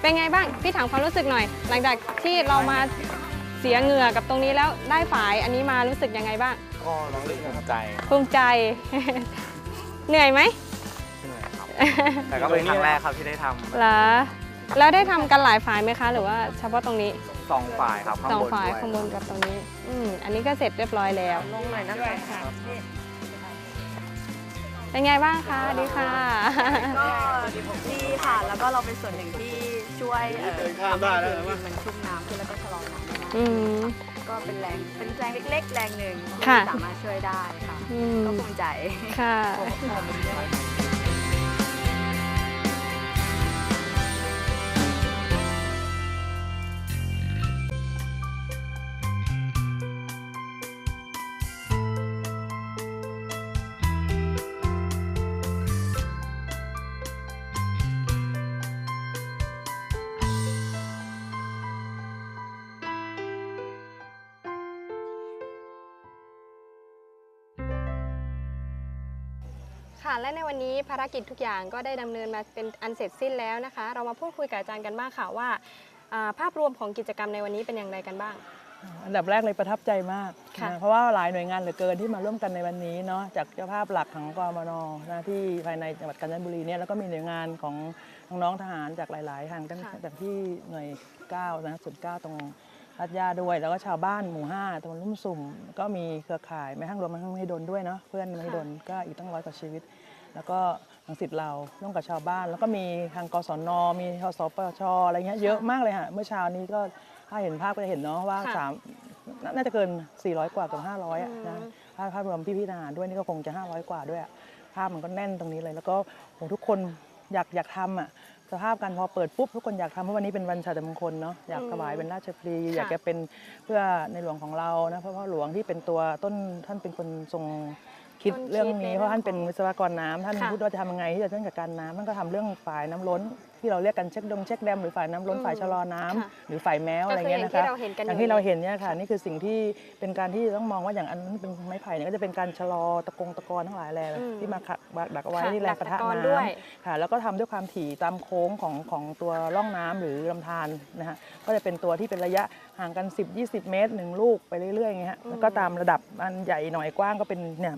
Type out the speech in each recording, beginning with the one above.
เป็นไงบ้าง พี่ถามความรู้สึกหน่อย หลังจากที่เรามาเสียเหงื่อกับตรงนี้แล้วได้ฝายอันนี้มารู้สึกยังไงบ้างก็รู้สึกภูมิใจภูมิใจ เหนื่อยไหมเหนื่อยครับ แต่ก็เป็นครั้งแรกครับที่ได้ทำเหรอแล้วได้ทำกันหลายฝ่ายไหมคะ หรือว่าเฉพาะตรงนี้สองฝ่ายครับข้างสองบนฝ่ายด้วยข้างบนกับตรงนี้ อืมอันนี้ก็เสร็จเรียบร้อยแล้วลงหน่อยนะคะเป็นไงบ้างคะดีค่ะก็ดีค่ะ แล้วก็เราเป็นส่วนหนึ่งที่ ช่วยเอ่อทำให้พื้นดินมันชุ่มน้ำขึ้นแล้วก็ชะลอน้ำได้อืม ก็เป็นแรงเป็นแรงเล็กๆ แรงหนึ่งค่ะที่สามารถช่วยได้ค่ะ อืมก็ภูมิใจค่ะค่ะ และในวันนี้ภารกิจทุกอย่างก็ได้ดำเนินมาเป็นอันเสร็จสิ้นแล้วนะคะ เรามาพูดคุยกับอาจารย์กันบ้างค่ะว่าอ่า ภาพรวมของกิจกรรมในวันนี้เป็นอย่างไรกันบ้าง อันดับแรกเลยประทับใจมากค่ะนะเพราะว่าหลายหน่วยงานเหลือเกินที่มาร่วมกันในวันนี้เนาะจากเจ้าภาพหลักของกมนนะที่ภายในจังหวัดกาญจนบุรีเนี่ยแล้วก็มีหน่วยงานของน้องๆทหารจากหลาย ๆ ทางตั้งค่ะจากที่หน่วย9นะสุด9ตรง รัฐยาด้วย แล้วก็ชาวบ้านหมู่5ตรงลุ่มสุ่ม ก็มีเครือข่ายแม่ห้างรวมแม่ห้างไม่ดนด้วยเนาะเพื่อนไม่ดนก็อีกตั้งร้อยกว่าชีวิต แล้วก็ทางสิทธิ์เราร่วมกับชาวบ้าน แล้วก็มีทางกศนมีทสปชอะไรเงี้ยเยอะมากเลยค่ะเมื่อเช้านี้ก็ถ้าเห็นภาพก็จะเห็นเนาะว่าค่ะสามน่าน่าจะเกิน 400 กว่าเกับ500อะอืมนะถ้าภาพรวมพี่พี่ๆทหารด้วยนี่ก็คงจะ 500 กว่าด้วยอะภาพมันก็แน่นตรงนี้เลย แล้วก็โหทุกคนอยากอยากทำอะ สภาพการพอเปิดปุ๊บทุกคนอยากทำเพราะวันนี้เป็นวันชาติมงคลเนาะอยากถวายเป็นราชพลีอยากจะเป็นเพื่อในหลวงของเรานะเพราะว่าหลวงที่เป็นตัวต้นท่านเป็นคนทรงคิดต้นคิดเรื่องในนี้เรื่องเพราะท่านเป็นของวิศวกรน้ำท่านค่ะพูดว่าจะทำยังไงที่จะจัดการน้ำท่านก็ทำเรื่องฝ่ายน้ำล้น ที่เราเรียกกันเช็คดงเช็คแดมหรือฝ่ายน้ำล้นอืมฝ่ายชะลอน้ำค่ะหรือฝ่ายแมวก็อะไรคือเงี้ยอย่างนะที่คะเราเห็นกันอย่างอยู่ที่เราเห็นเนี่ยค่ะค่ะนี่คือสิ่งที่เป็นการที่ต้องมองว่าอย่างอันนั้นเป็นไม้ไผ่เนี่ยก็จะเป็นการชะลอตะกงตะกอนทั้งหลายแหละอืมที่มาขัดดักเอาไว้ค่ะที่แรงปะทะดักตะกอนน้ด้วยำค่ะแล้วก็ทำด้วยความถี่ตามโค้งของของตัวร่องน้ำหรือลำธารนะฮะก็จะเป็นตัวที่เป็นระยะห่างกัน 10-20 เมตรหนึ่งลูกไปเรื่อยๆอย่างเงี้ยฮะแล้วก็ตามระดับอันใหญ่หน่อยกว้างก็เป็นเนี่ย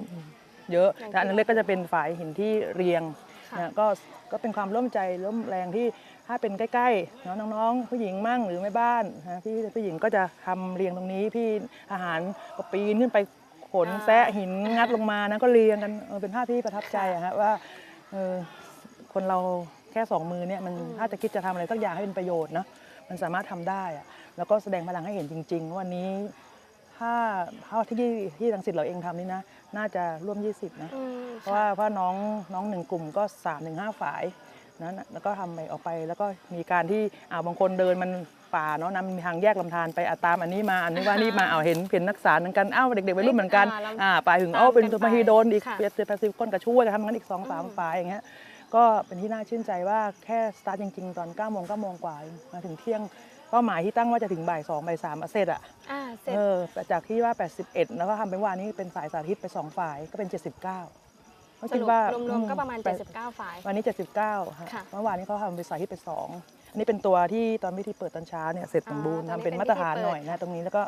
เยอะอย่างที่แต่อันเล็กก็จะเป็นฝายหินที่เรียงค่ะ นะก็ก็เป็นความร่วมใจร่วมแรงที่ถ้าเป็นใกล้ๆเนาะน้องๆ ผู้หญิงมั่งหรือแม่บ้านนะพี่ผู้หญิงก็จะทำเรียงตรงนี้พี่อาหารก็ปีนขึ้นไปขนอ่าแซะหินงัดลงมานะก็เรียงกันเออเป็นภาพที่ประทับใจอะฮะว่าเออคนเราแค่สองมือเนี่ยมันถ้าจะคิดจะทำอะไรสักอย่างให้เป็นประโยชน์เนาะมันสามารถทำได้อะแล้วก็แสดงพลังให้เห็นจริงๆว่าวันนี้ ถ้าเท่าที่ที่ทางสิทธิ์เราเองทำนี่นะ น่าจะร่วม 20 นะอืมเพราะว่าเพราะน้องน้องหนึ่งกลุ่มก็3าถึงห้าฝ่ายนะแล้วก็ทำไปออกไปแล้วก็มีการที่อ่าบางคนเดินมันป่าเนาะนะมันมีทางแยกลำธารไปอะตามอันนี้มาอันนี้ว่านี่มาเอาเห็นเห็นนักศึกษาเหมือนกันอ้าวเด็กๆวัยรุ่นเหมือนกันอ่าแล้วอ่าไปถึงตามเอ้าเป็นกันตัวไปมาฮีโดนอีกค่ะเปียแปดสิบคนก็ช่วยกันทำงั้นอีกสองสามอืมฝ่ายอย่างเงี้ยก็เป็นที่น่าชื่นใจว่าแค่สตาร์ทจริงๆ ตอน9ก้าโมงเก้าโมงกว่าเองมาถึงเที่ยง เป้าหมายที่ตั้งว่าจะถึงบ่ายสองบ่ายสามเสร็จอะอ่าเสร็จเออแต่จากที่ว่า 81 แล้วก็ทำไปว่านี้เป็นฝ่ายสาธิตไป2ฝ่ายก็เป็น 79ก็สคิดรุปว่ารวมอืๆก็ประมาณแปด79ฝ่าย วันนี้ 79ค่ะค่ะ เมื่อวานนี้เขาทำไปสาธิตไป2อันนี้เป็นตัวที่ตอนพิธีเปิดตอนเช้าเนี่ยเสร็จสมบูรณ์อ่าทำเป็นตอนนี้มาตรฐานเป็นพิธีหน่อยเปินะดตรงนี้แล้วก็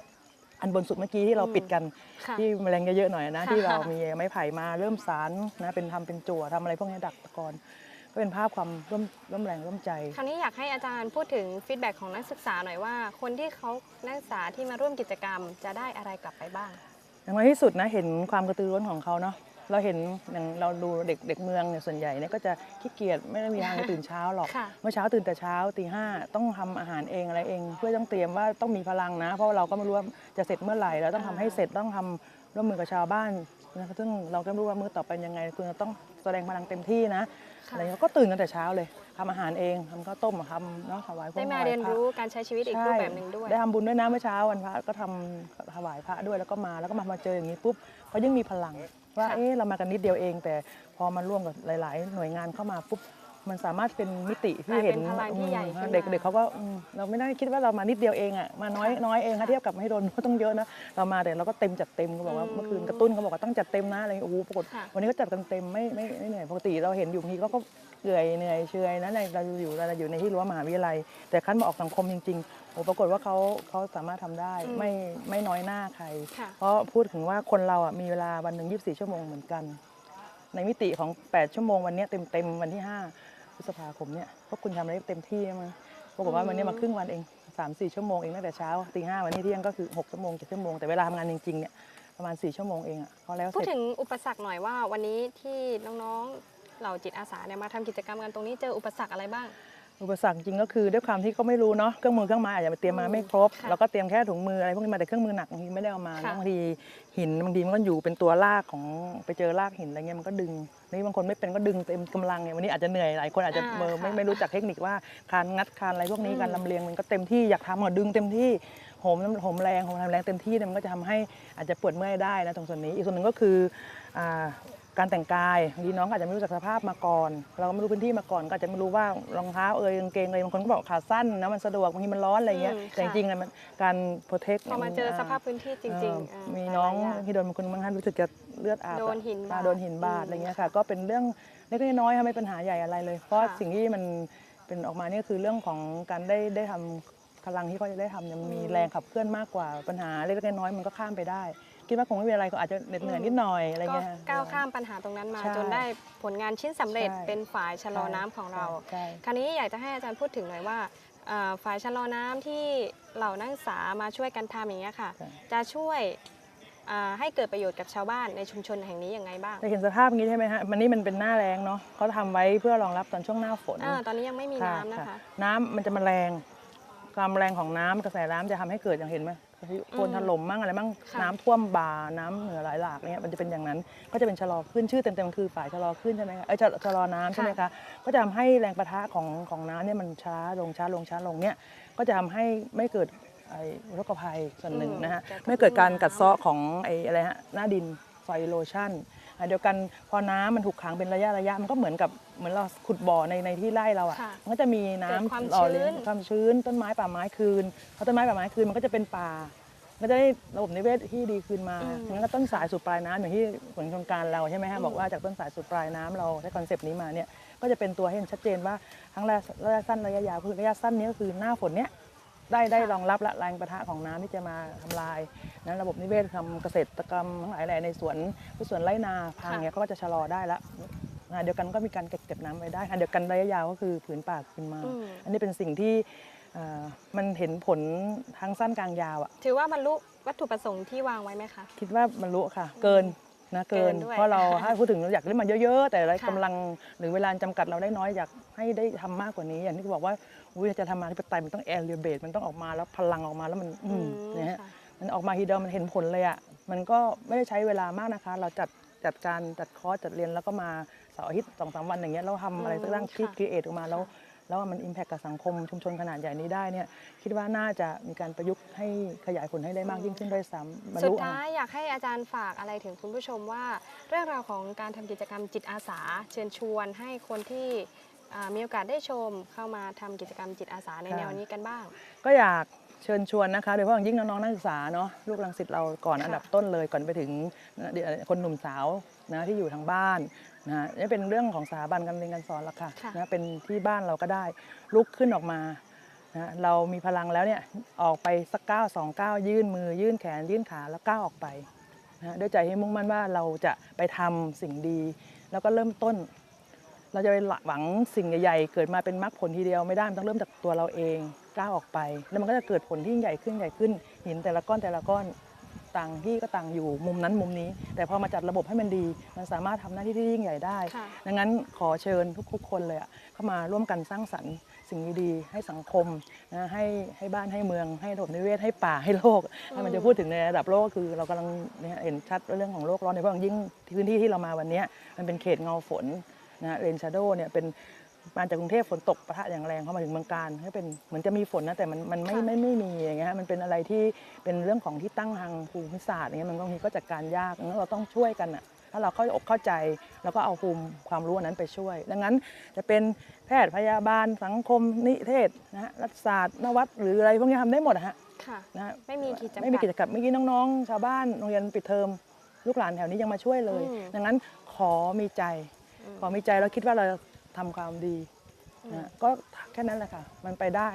อันบนสุดเมื่อกี้ที่เราอืมปิดกัน ค่ะ ที่แมลงเยอะๆหน่อยนะ ค่ะที่เรามีไม้ไผ่มาเริ่มสารนะเป็นทำเป็นจั่วทำอะไรพวกนี้ดักตะกอน ก็เป็นภาพความร่วมร่วมแรงร่วมใจ คราวนี้อยากให้อาจารย์พูดถึงฟีดแบ็ของนักศึกษาหน่อยว่า คนที่เขานักศึกษาที่มาร่วมกิจกรรม จะได้อะไรกลับไปบ้าง อย่างน้อยที่สุดนะเห็นความกระตือรือร้นของเขาเนาะเราเห็นอย่างเราดูเด็กเด็กเมืองเนี่ยส่วนใหญ่เนี่ยก็จะขี้เกียจไม่ได้มีทางจะตื่นเช้าหรอกค่ะเมื่อเช้าตื่นแต่เช้าตีห้าต้องทำอาหารเองอะไรเอง เพื่อต้องเตรียมว่าต้องมีพลังนะ เพราะว่าเราก็ไม่รู้ว่าจะเสร็จเมื่อไหร่แล้วต้องทำให้เสร็จต้องทำร่วมมือกับชาวบ้าน นะคะซึ่งเราก็ไม่รู้ว่ามือต่อไปยังไงคุณจะต้องแสดงพลังเต็มที่นะค่ะอะไรเงี้ยก็ตื่นกันแต่เช้าเลยทำอาหารเองทำข้าวต้มทำเนาะถวายพวงได้มาถวายเรียนพะรู้การใช้ชีวิตอีกรูปแบบหนึ่งด้วย ได้ทำบุญด้วยนะเมื่อเช้าวันพระก็ทำถวายพระด้วยแล้วก็มาแล้วก็มามาเจออย่างนี้ปุ๊บเขายิ่งมีพลังว่าค่ะเอ๊ะเรามากันนิดเดียวเอง แต่พอมาร่วมกับหลาย ๆ หน่วยงานเข้ามาปุ๊บ มันสามารถเป็นมิติที่เห็นกลายเป็นพลังที่ใหญ่ขึ้นมา เด็กเด็กเขาก็อืมเราไม่ได้คิดว่าเรามานิดเดียวเองอะมาน้อยน้อยเองถ้าเทียบกับไม่โดนก็ต้องเยอะนะเรามาแต่เราก็เต็มจัดเต็มเขาบอกว่าอืมเมื่อคืนกระตุ้นเขาบอกว่าต้องจัดเต็มนะอะไรอย่างเงี้ยโอ้โหปรากฏค่ะ วันนี้ก็จัดกันเต็มไม่ไม่ไม่เหนื่อยปกติเราเห็นอยู่บางทีก็ก็เหนื่อยเหนื่อยเชยนะในเราอยู่เราอยู่ในที่รั้วมหาวิทยาลัย แต่ขั้นมาออกสังคมจริงๆโอ้ปรากฏว่าเขาเขาสามารถทำได้อืมไม่ไม่น้อยหน้าใคร ค่ะ เพราะพูดถึงว่าคนเราอะมีเวลาวันหนึ่ง24 ชั่วโมงเหมือนกัน ในมิติของ 8 ชั่วโมงวันเนี้ยเต็มๆวันที่ 5 พฤษภาคมเนี่ยพวกคุณทำอะไรเต็มที่มั้งปรากฏว่าวันนี้มาครึ่งวันเองสามสี่ชั่วโมงเองตั้งแต่เช้าตีห้าวันนี้เที่ยงก็คือหกชั่วโมงเจ็ดชั่วโมงแต่เวลาทำงานจริงๆเนี่ยประมาณสี่ชั่วโมงเองอะพอแล้วพูดเสร็จถึงอุปสรรคหน่อยว่าวันนี้ที่น้องๆ เหล่าจิตอาสาเนี่ยมาทำกิจกรรมกันตรงนี้เจออุปสรรคอะไรบ้าง อุปสรรคจริงก็คือด้วยความที่เขาไม่รู้เนาะเครื่องมือเครื่องไม้อาจจะเตรียมมาไม่ครบค่ะเราก็เตรียมแค่ถุงมืออะไรพวกนี้มาแต่เครื่องมือหนักบางทีไม่ได้เอามาค่ะนะบางทีหินบางทีมันก็อยู่เป็นตัวลากของไปเจอลากหินอะไรเงี้ยมันก็ดึงนี่บางคนไม่เป็นก็ดึงเต็มกำลังไงวันนี้อาจจะเหนื่อยหลายคนอาจจะอ่าเออไม่ค่ะไม่รู้จักเทคนิคว่าการงัดคานอะไรพวกนี้อืมการลำเลียงมันก็เต็มที่อยากทำก็ดึงเต็มที่โหมน้ำโหมแรงโหมทำแรงเต็มที่เนี่ยมันก็จะทำให้อาจจะปวดเมื่อยได้นะตรงส่วนนี้ อีกส่วนหนึ่งก็คืออ่า การแต่งกายบางทีน้องอาจจะไม่รู้จักสภาพมาก่อน เราก็ไม่รู้พื้นที่มาก่อน ก็อาจจะไม่รู้ว่ารองเท้าเอ่ยกางเกงเอ่ยบางคนก็บอกขาสั้นนะมันสะดวกบางทีมันร้อนอะไรเงี้ยอืมแต่จค่ะ ริงๆอะมันการโปรเทคพอมาเจอสภาพพื้นที่จริงๆเอ่ออ่ามีหลายๆน้องอย่างที่โดนบางคนบางท่านรู้สึกจะเลือดอาบโดนหินอะบาดโดนหินบาดอืมอะไรเงี้ยค่ะ ก็เป็นเรื่องเล็กๆน้อยๆค่ะไม่เป็นปัญหาใหญ่อะไรเลย เพราะค่ะ สิ่งที่มันเป็นออกมาเนี่ยคือเรื่องของการได้ได้ทำพลังที่เขาจะได้ทำเนี่ยมันมีแรงขับเคลื่อนมากกว่าปัญหาเล็กๆน้อยๆมันก็ข้ามไปได้ คิดว่าคงไม่มีอะไรก็อาจจะเหน็ดเหนื่อยนิดหน่อยอะไรก็เงี้ย ก้าวข้ามปัญหาตรงนั้นมา ใช่จนได้ผลงานชิ้นสำเร็จใช่ เป็นฝ่ายชะลอน้ำของเรา ใช่ คราวนี้อยากจะให้อาจารย์พูดถึงหน่อยว่าเอ่อฝ่ายชะลอน้ำที่เหล่านักศึกษามาช่วยกันทำอย่างเงี้ยค่ะ ใช่ จะช่วยอ่าให้เกิดประโยชน์กับชาวบ้านในชุมชนแห่งนี้ยังไงบ้างจะเห็นสภาพอย่างนี้ใช่ไหมฮะมันนี่มันเป็นหน้าแรงเนาะเขาทำไว้เพื่อรองรับตอนช่วงหน้าฝน อ่าตอนนี้ยังไม่มีน้ำนะคะ น้ำมันจะมาแรง ความแรงของน้ำกระแสน้ำจะทำให้เกิดอย่างเห็นไหมโคลนถล่มมั่งอะไรมั่งค่ะน้ำท่วมบ่าน้ำเหนือหลายหลากเนี่ยมันจะเป็นอย่างนั้นก็จะเป็นชะลอขึ้นชื่อเต็มๆคือฝ่ายชะลอขึ้นใช่ไหมคะเอ้ยชะชะลอน้ำใช่ไหมคะก็จะทำให้แรงประทะของของน้ำเนี่ยมันช้าลงช้าลงช้าลงเนี่ยก็จะทำให้ไม่เกิดไอ้อุทกภัยส่วนหนึ่งนะฮะอืมไม่เกิดการกัดเซาะของไอ้อะไรฮะหน้าดินไฟโลชั่นอะ เดียวกันพอน้ำมันถูกขังเป็นระยะระยะมันก็เหมือนกับเหมือนเราขุดบ่อในในที่ไร่เราอะค่ะมันก็จะมีน้ำเกิดความหล่อเลี้ยงชื้นความชื้นต้นไม้ป่าไม้คืนพอต้นไม้ป่าไม้คืนมันก็จะเป็นป่าก็จะได้ระบบนิเวศที่ดีขึ้นมาอืมงั้นก็ต้นสายสู่ปลายน้ำอย่างที่ผลโครงการเราใช่ไหมฮะอืมบอกว่าจากต้นสายสู่ปลายน้ำเราใช้คอนเซปต์นี้มาเนี่ยก็จะเป็นตัวให้เห็นชัดเจนว่าทั้งระยะระยะสั้นระยะยาวคือระยะสั้นนี้ก็คือหน้าฝนเนี้ย ได้ได้รองรับละแรงประทะของน้ำที่จะมาทำลายนะระบบนิเวศทำเกษตรกรรมทั้งหลายแหล่ในสวนสวนไร่นาพังค่ะเนี่ยเขาก็จะชะลอได้ละขณะเดียวกันก็มีการเก็บเก็บน้ำไว้ได้ขณะเดียวกันระยะยาวก็คือผืนป่าคืนมา อืม อันนี้เป็นสิ่งที่เอ่อมันเห็นผลทั้งสั้นกลางยาวอะ ถือว่าบรรลุวัตถุประสงค์ที่วางไว้ไหมคะ คิดว่าบรรลุค่ะ เกินนะเกิน เกินด้วยเพราะเรา ถ้าพูดถึงเราอยากได้มาเยอะ ๆ แต่เราค่ะกำลังหรือเวลาจำกัดเราได้น้อยอยากให้ได้ทำมากกว่านี้ อย่างที่บอกว่า อุ้ยจะทำมาธิปไตยมันต้องแอร์เรียเบตมันต้องออกมาแล้วพลังออกมาแล้วมันอืมอืมเนี่ยฮะค่ะมันออกมาทีเดียวมันเห็นผลเลยอะมันก็ไม่ได้ใช้เวลามากนะคะ เราจัดจัดการจัดคอร์สจัดเรียนแล้วก็มาเสาร์อาทิตย์สองสามวันอย่างเงี้ยเราทำอะไรสักอย่างคิดค่ะครีเอทออกมาแล้วแล้วมันอิมแพคกับสังคมชุมชนขนาดใหญ่นี้ได้เนี่ยคิดว่าน่าจะมีการประยุกต์ให้ขยายผลให้ได้มากยิ่งขึ้นด้วยซ้ำบรรสุลุดท้ายอยากให้อาจารย์ฝากอะไรถึงคุณผู้ชมว่า เรื่องราวของการทำกิจกรรมจิตอาสา เชิญชวนให้คนที่อ่า มีโอกาสได้ชมเข้ามาทำกิจกรรมจิตอาสาในแนวนี้กันบ้าง ก็อยากเชิญชวนนะคะโดยเฉพาะอย่างยิ่งน้องๆนักศึกษาเนาะลูกรังสิตเราก่อนค่ะอันดับต้นเลยก่อนไปถึงเดี๋ยวคนหนุ่มสาวนะที่อยู่ทางบ้านนะนี่เป็นเรื่องของสถาบันการเรียนการสอนละค่ะค่ะนะเป็นที่บ้านเราก็ได้ลุกขึ้นออกมานะเรามีพลังแล้วเนี่ยออกไปสักก้าวสองก้าวยื่นมือ ยื่นแขนยื่นขาแล้วก้าวออกไปนะด้วยใจให้มุ่งมั่นว่าเราจะไปทำสิ่งดี แล้วก็เริ่มต้น เราจะไปหวังสิ่งใหญ่ๆ เกิดมาเป็นมรรคผลทีเดียวไม่ได้มันต้องเริ่มจากตัวเราเองก้าวออกไป แล้วมันก็จะเกิดผลที่ยิ่งใหญ่ขึ้นใหญ่ขึ้นหินแต่ละก้อนแต่ละก้อนต่างที่ก็ต่างอยู่มุมนั้นมุมนี้ แต่พอมาจัดระบบให้มันดี มันสามารถทำหน้าที่ที่ยิ่งใหญ่ได้ค่ะดังนั้นขอเชิญทุกๆคนเลยอะเข้ามาร่วมกันสร้างสรรค์สิ่งดีๆให้สังคมนะให้ให้บ้านให้เมือง ให้ระบบนิเวศให้ป่าให้โลกถ้ามันจะพูดถึงในระดับโลกก็คือเรากำลังเนี่ยเห็นชัดว่าเรื่องของโลกร้อนในเพราะอย่างยิ่งพื้นที่ที่เรามาวันเนี้ยมันเป็นเขตเงาฝน นะเรนชาโดเนี่ยเป็นมาจากกรุงเทพฝนตกปะทะอย่างแรงเข้ามาถึงเมืองการก็เป็นเหมือนจะมีฝนนะแต่มันมันไม่ค่ะไม่ไม่มีอย่างเงี้ยฮะมันเป็นอะไรที่เป็นเรื่องของที่ตั้งทางภูมิศาสตร์อย่างเงี้ยมันบางทีก็จัดการยากงั้นเราต้องช่วยกันอะถ้าเราเข้าอกเข้าใจแล้วก็เอาภูมิความรู้อันนั้นไปช่วย ดังนั้นจะเป็นแพทย์พยาบาลสังคมนิเทศนะฮะรัฐศาสตร์นวัตหรืออะไรพวกนี้ทำได้หมดอะฮะค่ะนะฮะไม่มีขีดจำกัดไม่มีกิจกรรมเมื่อกี้น้องๆ ชาวบ้านโรงเรียนปิดเทอมลูกหลานแถวนี้ยังมาช่วยเลยอืมดังนั้นขอมีใจ อืมขอมีใจแล้วคิดว่าเราทำความดีนะก็แค่นั้นแหละค่ะ มันไปได้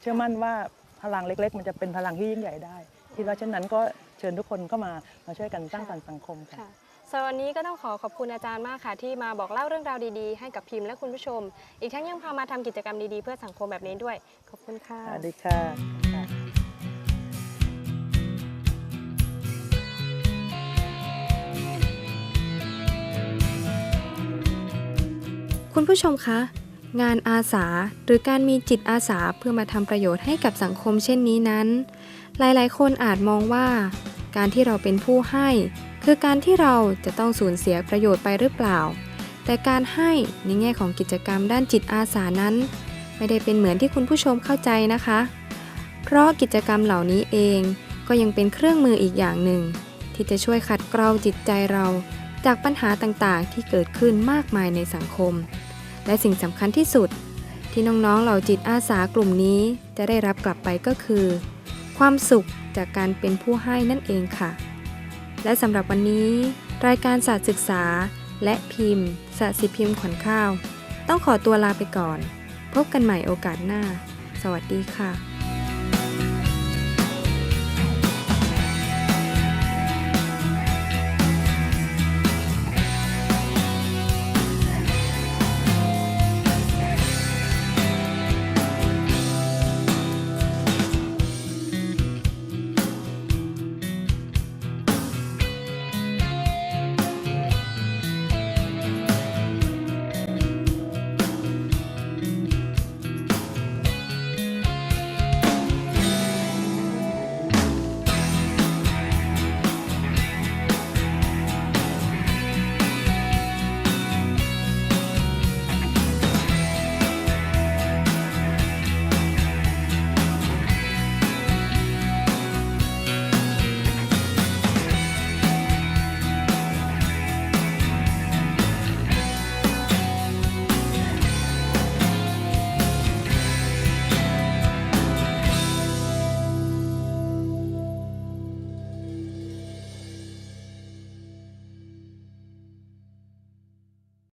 เชื่อมั่นว่าพลังเล็ก ๆ มันจะเป็นพลังที่ยิ่งใหญ่ได้คิดว่าเช่นนั้นก็เชิญทุกคนเข้ามามาช่วยกันสร้างสรรค์สังคมค่ะค่ะสำหรับวันนี้ก็ต้องขอขอบคุณอาจารย์มากค่ะ ที่มาบอกเล่าเรื่องราวดีๆ ให้กับพิมพ์และคุณผู้ชม อีกทั้งยังพามาทำกิจกรรมดีๆเพื่อสังคมแบบนี้ด้วย ขอบคุณค่ะสวัสดีค่ะค่ะ คุณผู้ชมคะ งานอาสาหรือการมีจิตอาสาเพื่อมาทำประโยชน์ให้กับสังคมเช่นนี้นั้น หลายๆ คนอาจมองว่า การที่เราเป็นผู้ให้ คือการที่เราจะต้องสูญเสียประโยชน์ไปหรือเปล่า แต่การให้ในแง่ของกิจกรรมด้านจิตอาสานั้น ไม่ได้เป็นเหมือนที่คุณผู้ชมเข้าใจนะคะ เพราะกิจกรรมเหล่านี้เองก็ยังเป็นเครื่องมืออีกอย่างหนึ่ง ที่จะช่วยขัดเกลาจิตใจเรา จากปัญหาต่างๆ ที่เกิดขึ้นมากมายในสังคม และสิ่งสำคัญที่สุด ที่น้องๆเหล่าจิตอาสากลุ่มนี้จะได้รับกลับไปก็คือ ความสุขจากการเป็นผู้ให้นั่นเองค่ะ และสำหรับวันนี้ รายการศาสตร์ศึกษา และพิมพ์ศาสตร์สิพิมพ์ขวัญข้าว ต้องขอตัวลาไปก่อน พบกันใหม่โอกาสหน้า สวัสดีค่ะ